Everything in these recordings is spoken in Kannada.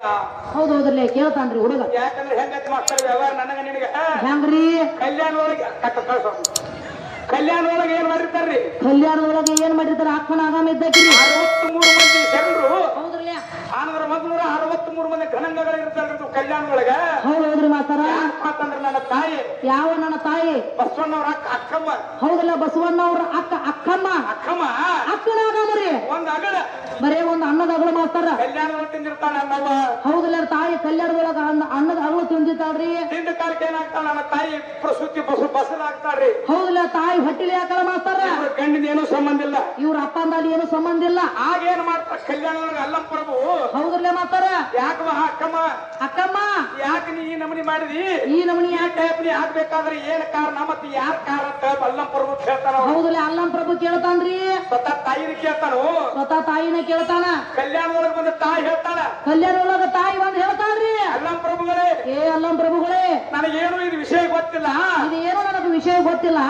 ಹೌದು ಹೌದ್ರಲ್ಲೇ ಕೇಳ್ತಾನ್ರಿ ಹುಡುಗ. ಯಾಕಂದ್ರೆ ಹೆಂಗೈತಿ ಮಾಡ್ತಾರೆ ವ್ಯವಹಾರ ನನಗ ನಿನಗೆ ಹೆಂಗ್ರಿ? ಕಲ್ಯಾಣ ಒಳಗೆ ಕಲ್ಯಾಣ ಒಳಗೆ ಏನ್ ಮಾಡಿರ್ತಾರ್ರಿ? ಕಲ್ಯಾಣದೊಳಗೆ ಏನ್ ಮಾಡಿರ್ತಾರ? ಅಕ್ಕನ ಆಗಾಮ ಇದ್ದಕ್ಕೆ ಅರವತ್ತು ಮೂರು ಮಂದಿ ಶರಣರು. ಹೌದ್ರಲ್ಲೇ. ಆನಂದ್ರ ಒಂದ್ನೂರ ಅರವತ್ತು ಮೂರು ಮಂದಿ ಘನಂಗಗಳು ಇರ್ತಾರ ಕಲ್ಯಾಣ ಒಳಗ ಹೌದು ಹೌದ್ರಿ ಮಾತಾರ ಯಾವ ನನ್ನ ತಾಯಿ? ಬಸವಣ್ಣವ್ರ ಅಕ್ಕ ಅಕ್ಕಮ್ಮ. ಹೌದಲ್ಲ ಬಸವಣ್ಣ ಅವ್ರ ಅಕ್ಕ ಅಕ್ಕಮ್ಮ? ಅಕ್ಕಮ್ಮ. ಅಕ್ಕನ ಆಗಾಮರಿ ಒಂದ್ ಅಗಳ ಬರೇ ಒಂದು ಅನ್ನದ ಅಗಳು ಮಾಡ್ತಾರ. ತಿಂದಿರ್ತಾಳ ಹೌದಲ್ಲ ತಾಯಿ ಕಲ್ಯಾಣದೊಳಗ ಅನ್ನ ಅನ್ನದ ಅಗಳು ತಿಂದಿದ್ದಾಳ್ರಿ? ತಿಂದ ಕಾಲಕ್ಕೆ ಏನಾಗ್ತಾಳ? ನನ್ನ ತಾಯಿ ಪ್ರಸೂತಿ ಬಸು ಹೌದಲ್ಲ ತಾಯಿ ಹೊಟ್ಟಿಲಿ ಯಾಕಲ ಮಾಡ್ತಾರ? ಗಂಡಿನ ಏನು ಸಂಬಂಧ ಇಲ್ಲ. ಇವ್ರ ಅಪ್ಪ ಅಂದಲ್ಲಿ ಏನು ಸಂಬಂಧ ಇಲ್ಲ. ಆಗ ಏನ್ ಮಾಡ್ತಾರ? ಕಲ್ಯಾಣ ಒಳಗೆ ಅಲ್ಲಂ ಪ್ರಭು. ಹೌದಲ್ಲೇ ಮಾಡ್ತಾರ? ಯಾಕಮ್ಮ ಅಕ್ಕಮ್ಮ? ಅಕ್ಕಮ್ಮ ನಮನಿ ಮಾಡಿದಿ? ಈ ನಮನಿ ಯಾಕೆ ಟೈಪ್ ನೀ ಆಗ್ಬೇಕಾದ್ರೆ ಏನ್ ಕಾರಣ? ಮತ್ತೆ ಯಾರ ಕಾರಣ ಅಂತ ಅಲ್ಲಂ ಪ್ರಭು ಕೇಳ್ತಾನ. ಹೌದಲ್ಲ ಅಲ್ಲಂ ಪ್ರಭು ಕೇಳ್ತಾನ್ರಿ. ಸ್ವತಃ ತಾಯಿನ ಕೇಳ್ತಾನು ಸ್ವತಃ ತಾಯಿನ ಕೇಳ್ತಾನ. ಕಲ್ಯಾಣದೊಳಗೆ ಬಂದ ತಾಯಿ ಹೇಳ್ತಾಳ. ಕಲ್ಯಾಣ ಒಳಗ ತಾಯಿ ಬಂದ್ ಹೇಳ್ತಾಳ್ರಿ ಅಲ್ಲಂ ಪ್ರಭುಗಳೇ ಏ ಅಲ್ಲಂ ಪ್ರಭುಗಳೇ ನನಗೇನು ಇದು ವಿಷಯ ಗೊತ್ತಿಲ್ಲ. ವಿಷಯ ಗೊತ್ತಿಲ್ಲ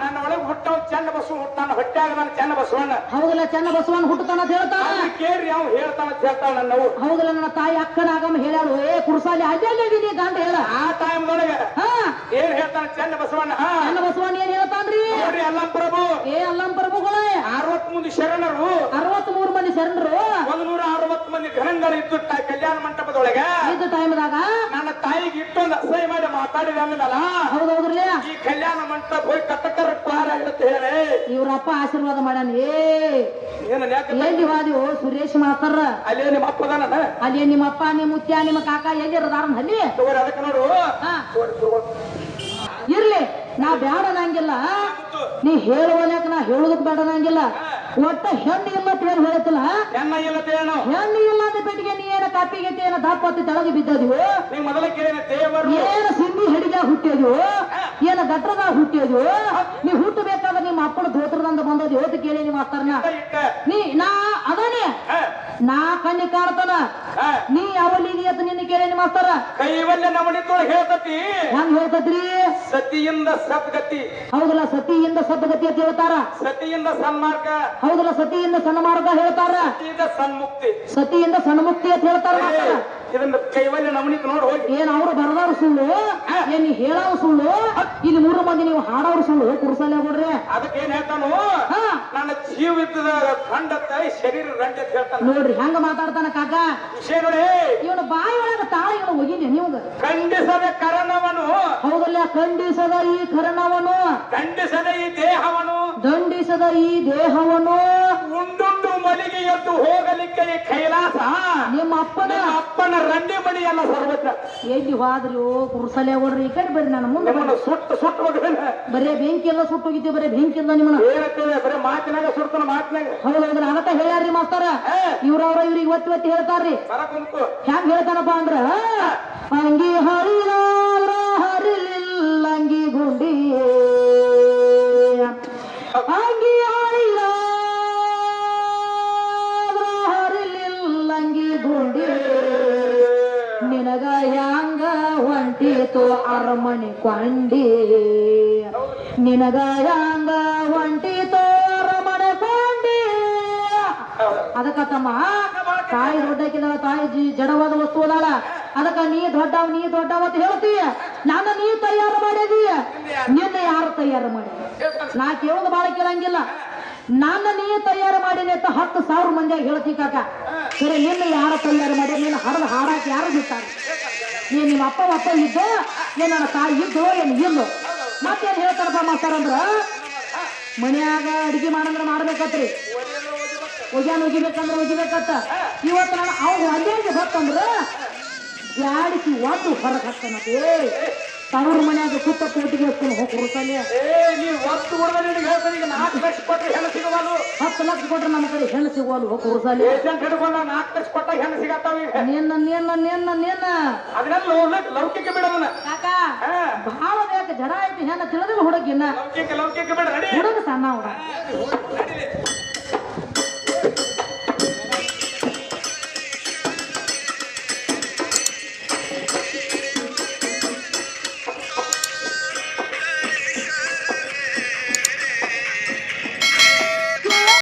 ನನ್ನ ಒಳಗೆ ಹುಟ್ಟವ್ ಚಂದ ಬಸವ ಹುಟ್ಟಾನ ಹೊಟ್ಟ್ಯಾಗ ನನ್ನ ಚಂದ ಬಸವಣ್ಣ. ಹೌದಲ್ಲ ಚನ್ನ ಬಸವನ್ ಹುಟ್ಟತಾನ ಅಂತ ಹೇಳ್ತಾನ? ಕೇಳ್ರಿ ಅವ್ನು ಹೇಳ್ತಾನ ಅಂತ ಹೇಳ್ತಾಳ ನನ್ನವು ಹೌದಲ್ಲ ನನ್ನ ತಾಯಿ ಅಕ್ಕನಾಗಮ್ಮ ಹೇಳ್ಯಾಳು ಏ ಕುರ್ಸಾಲಿ ಅಜ್ಜಿ ನೀ ಗಂಡ ಹೇಳ. ಆ ಟೈಮ್ ಒಳಗೆ ಹಾ? ಏನ್ ಹೇಳ್ತಾನ ಚಂದ ಬಸವಣ್ಣ ಹಾ, ಚನ್ನ ಬಸವನ್ ಏನ್ ಹೇಳ್ತಾನ್ರಿ? ನೋಡ್ರಿ ಅಲ್ಲಂ ಪ್ರಭು. ಏ ಅಲ್ಲಂ ಪ್ರಭುಗಳೇ. ಅರವತ್ ಮಂದಿ ಶರಣರು ಮೂರು ಮಂದಿ ಶರಣರು ಒಂದ್ ನೂರ ಮಂದಿ ಇದ್ದು ಕಲ್ಯಾಣ ಮಂಟಪದೊಳಗೆ ಇದ್ದ ಟೈಮ್ದಾಗ? ನನ್ನ ತಾಯಿಗೆ ಇಟ್ಟೊಂದು ಅಸಹ್ಯ ಮಾಡಿ ಮಾತಾಡಿದ ಅಂದಲ್ಲ ಹೌದು ಹೌದ್ರಿ ಈ ಕಲ್ಯಾಣ ಮಂಟಪ ಹೋಗಿ ಕಟ್ಟಕರ ಪಾರ ಆಗಿರುತ್ತೆ ಹೇಳಿ. ಇವ್ರಪ್ಪ ಆಶೀರ್ವಾದ ಮಾಡ್ಯಾನ ಏ! ಏನು ಯಾಕೆ ಎಲ್ಲಿ ವಾದಿವು ಸುರೇಶ್ ಮಾತಾರ ಅಲ್ಲಿ ನಿಮ್ಮ ಅಪ್ಪ ಅದಾನ? ಅಲ್ಲಿ ನಿಮ್ಮ ಅಪ್ಪ ನಿಮ್ಮ ಮುತ್ಯ ನಿಮ್ಮ ಕಾಕ ಎಲ್ಲಿ ಇರೋದಾರ ಅಲ್ಲಿ? ತಗೋರಿ ಅದಕ್ಕೆ ನೋಡು. ಇರ್ಲಿ ನಾ ಬ್ಯಾಡ ನಂಗಿಲ್ಲ ನೀ ಹೇಳುವಲ್ಯಾಕ ನಾ ಹೇಳುದಕ್ ಬೇಡ ಅನ್ನಂಗಿಲ್ಲ ಒಟ್ಟ ಹೆಣ್ಣು ಇಲ್ಲ ಅಂತ ಹೇಳತ್ತಲ್ಲ? ಏನು? ಹೆಣ್ಣು ಇಲ್ಲ ಅಂತ ಪೆಟ್ಟಿಗೆ ನೀ ಏನ ಕಾಪಿಗೆತಿ ಏನ ದಾಪತ್ತಿ ತಳಗಿ ಬಿದ್ದದು ನೀವು ಮೊದಲ ಕೇಳಿನ ದೇವರು. ಏನ ಸಿಂಧಿ ಹಿಡಿಗ ಹುಟ್ಟಿದ್ವು ಏನ ಗಟ್ರದ ಹುಟ್ಟಿದ್ವು ನೀ ಹುಟ್ಟಬೇಕಾದ್ರೆ ನಿಮ್ಮ ಅಪ್ಪನ ಧೋತ್ರದಿಂದ ಬಂದದ್ದು ಹೇಳ್ತು ಕೇಳಿ ನಿಮ್ಮ ಅತ್ತರ್ನ ನೀ ನಾ ಅದಾನೆ ನಾ ಕಣ್ಣಿ ಕಾಣ್ತಾನ. ನೀ ಯಾವಲ್ಲಿ ಅಂತ ನಿನ್ನ ಕೇಳಿ ನಿಮ್ಮ ಕೈವಲ್ಲ ಕೈವಲ್ಯ ಹೇಳ್ತತಿ. ಹೆಂಗ್ ಹೇಳ್ತದ್ರಿ? ಸತಿಯಿಂದ ಸದ್ಗತಿ. ಹೌದಲ್ಲ ಸತಿಯಿಂದ ಸದ್ಗತಿ ಅಂತ ಹೇಳ್ತಾರ. ಸತಿಯಿಂದ ಸನ್ಮಾರ್ಗ. ಹೌದಲ್ಲ ಸತಿಯಿಂದ ಸನ್ಮಾರ್ಗ ಮಾರ್ಗ ಹೇಳ್ತಾರ. ಸತಿಯಿಂದ ಸನ್ಮುಕ್ತಿ. ಸತಿಯಿಂದ ಸನ್ಮುಕ್ತಿ ಅಂತ ಹೇಳ್ತಾರ. ಇದನ್ನ ಕೈವಲ್ಯ ನಮನಿತ್ ನೋಡಿ ಹೋಗಿ. ಏನ್ ಅವ್ರು ಬರದವ್ರು ಸುಳ್ಳು? ಏನ್ ನೀ ಹೇಳೋರು ಸುಳ್ಳು? ಇಲ್ಲಿ ಮೂರು ಮಂದಿ ನೀವು ಹಾಡೋರು ಸುಳ್ಳು? ಕುರ್ಸಲ್ಲ ಕೊಡ್ರಿ ಅದಕ್ಕೆ ಏನ್ ಹೇಳ್ತಾನು? ಹಾ. ನನ್ನ ಜೀವಿತದ ಖಂಡತ ಶರೀರ ರಂಡ ಅಂತ ಹೇಳ್ತಾನ ನೋಡ್ರಿ ಹೆಂಗ ಮಾತಾಡ್ತಾನ ಕಾಕ? ವಿಷಯ ನೋಡಿ. ಇವನು ಬಾಯಿ ಒಳಗ ತಾಳಿ ಇವನು ಒಗಿಲಿ ನಿಮ್ಗ. ಖಂಡಿಸದ ಕರಣವನು. ಹೌದಲ್ಲ ಖಂಡಿಸದ ಈ ಕರಣವನು. ಖಂಡಿಸದ ಈ ದೇಹವನು. ದಂಡಿಸದ ಈ ಎದ್ದು ಹೋಗಲಿಕ್ಕೆ ಕೈಲಾಸ. ನಿಮ್ಮ ಅಪ್ಪನ. ನಿಮ್ಮ ಅಪ್ಪನ ರಂಡಿ ಮಣಿ ಅಲ್ಲ ಸರ್ವತ್ರ ಎಲ್ಲಿ ಹೋದ್ರಿ ಕುರ್ಸಲೆ ಓಡ್ರಿ ಈ ಕಡೆ ಬರ್ರಿ ನಾನು ಮುಂದೆ ನಿಮ್ಮನ್ನು ಸುಟ್ಟು ಸುಟ್ಟು ಹೋಗ್ರಿ. ಬರೇ ಬೆಂಕಿ ಎಲ್ಲ ಸುಟ್ಟೋಗಿದ್ದೆ ಬರೇ ಬೆಂಕಿ ನಿಮ್ಮನ್ನ. ಏನಂತೇವೆ ಬರೀ ಮಾತಿನಾಗ ಸುಡ್ತಾನ ಮಾತಿನಾಗ. ಹೌದು ಅದನ್ನ ಅದಕ್ಕ ಹೇಳ್ಯಾರ್ರಿ ಮಾಸ್ತರ. ಇವ್ರವ್ರ ಇವ್ರಿಗೆ ಒತ್ತಿ ಒತ್ತಿ ಹೇಳ್ತಾರ್ರಿ. ಹ್ಯಾಂಗ ಹೇಳ್ತಾನಪ್ಪ ಅಂದ್ರ? ಅಂಗಿ ಹರಿಲ ಹರಿಲಿಲ್ಲ ಅಂಗಿ ಗುಂಡಿ ಅಂಗಿ ಹೊಂಟಿತು ಅರಮನೆ ಕೊಂಡಿ. ನಿನಗ ಹ್ಯಾಂಗ ಹೊಂಟಿತು ಅರಮನೆ ಕೊಂಡಿ. ಅದಕ್ಕ ತಮ್ಮ ತಾಯಿ ದೊಡ್ಡಕ್ಕಿದ ತಾಯಿ ಜಡವಾದ ವಸ್ತು ಅದಾಳ ಅದಕ್ಕ ನೀ ದೊಡ್ಡವ ನೀ ದೊಡ್ಡವ ಅಂತ ಹೇಳ್ತೀಯ ನನ್ನ ನೀ ತಯಾರು ಮಾಡಿದಿ. ನಿನ್ನ ಯಾರು ತಯಾರು ಮಾಡಿ ನಾ ಕೇಳೋದು ಬಾಳ ಕೇಳಂಗಿಲ್ಲ. ನನ್ನ ನೀ ತಯಾರು ಮಾಡೀನಿ ಅಂತ ಹತ್ತು ಸಾವಿರ ಮಂದಿಯಾಗಿ ಹೇಳ್ತಿ ಕಾಕ. ಸರಿ, ನಿನ್ನ ಯಾರು ತಯಾರು ಮಾಡಿ ನಿನ್ನ ಹಡದ ಯಾರು ಬಿಟ್ಟಾರ ನೀ ನಿಮ್ಮ ಅಪ್ಪ ಅಪ್ಪ ಇದ್ದ ಏನ್ ನನ್ನ ತಾಯಿ ಇದ್ದು, ಏನ್ ಇಲ್ಲು? ಮತ್ತೇನ್ ಹೇಳ್ತಾರಪ್ಪ ಮಾಸ್ತಾರ ಅಂದ್ರ, ಮನ್ಯಾಗ ಅಡಿಗೆ ಮಾಡಂದ್ರ ಮಾಡ್ಬೇಕತ್ರಿ. ಒಗ್ಯಾನ ಒಗಿಬೇಕಂದ್ರ ಒಗಿಬೇಕತ್ತ. ಇವತ್ತು ನಾನು ಅವ್ರು ಅಲ್ಲಿಗೆ ಹೊತ್ತಂದ್ರ ಯಾಡಿಸಿ ಒಂದು ಹೊರಗೆ ಹಾಕ್ತಾನತ್ತೆ ತವ್ರ ಮನ್ಯಾಗ ಸುತ್ತ ಕೋಟಿಗೆ ಹಾಕೊಂಡು ಹೋಗಿ ಕೊಡ್ತಾನೆ ಏ ನೀ ಒತ್ತು ಹೊಡೆದ ನಿನಗೆ ಹೇಳ್ತಾನೆ ಈಗ ನಾಲ್ಕು ಲಕ್ಷ ಕೊಟ್ಟರೆ ಹೆಣ್ಣು ಸಿಗವಲ್ಲು ಹತ್ತು ಲಕ್ಷ ಕೊಟ್ರೆ ನಮ್ಮ ಕಡೆ ಹೆಣ್ಣು ಸಿಗುವಲ್ಲ ಹೋಗಿ ಹುಡುಕಲ್ಲಿ ಏಜೆಂಟ್ ಹಿಡ್ಕೊಂಡ ನಾಲ್ಕು ಲಕ್ಷ ಕೊಟ್ಟಾಗ ಹೆಣ್ಣು ಸಿಗತ್ತಾವ ಈಗ? ನಿನ್ನ ನಿನ್ನ ನಿನ್ನ ನಿನ್ನ. ಅದನ್ನೆಲ್ಲ ಲೌಕಿಕ ಲೌಕಿಕ ಬಿಡೋದನ್ನ ಕಾಕ ಭಾಳ ಬೇಕು ಜಡ ಐತಿ ಹೆಣ್ಣ ತಿಳಿದಿಲ್ಲ ಹುಡುಗಿನ. ಲೌಕಿಕ ಲೌಕಿಕ ಬಿಡ ಹುಡುಗ ಸಣ್ಣ ಹುಡುಗ.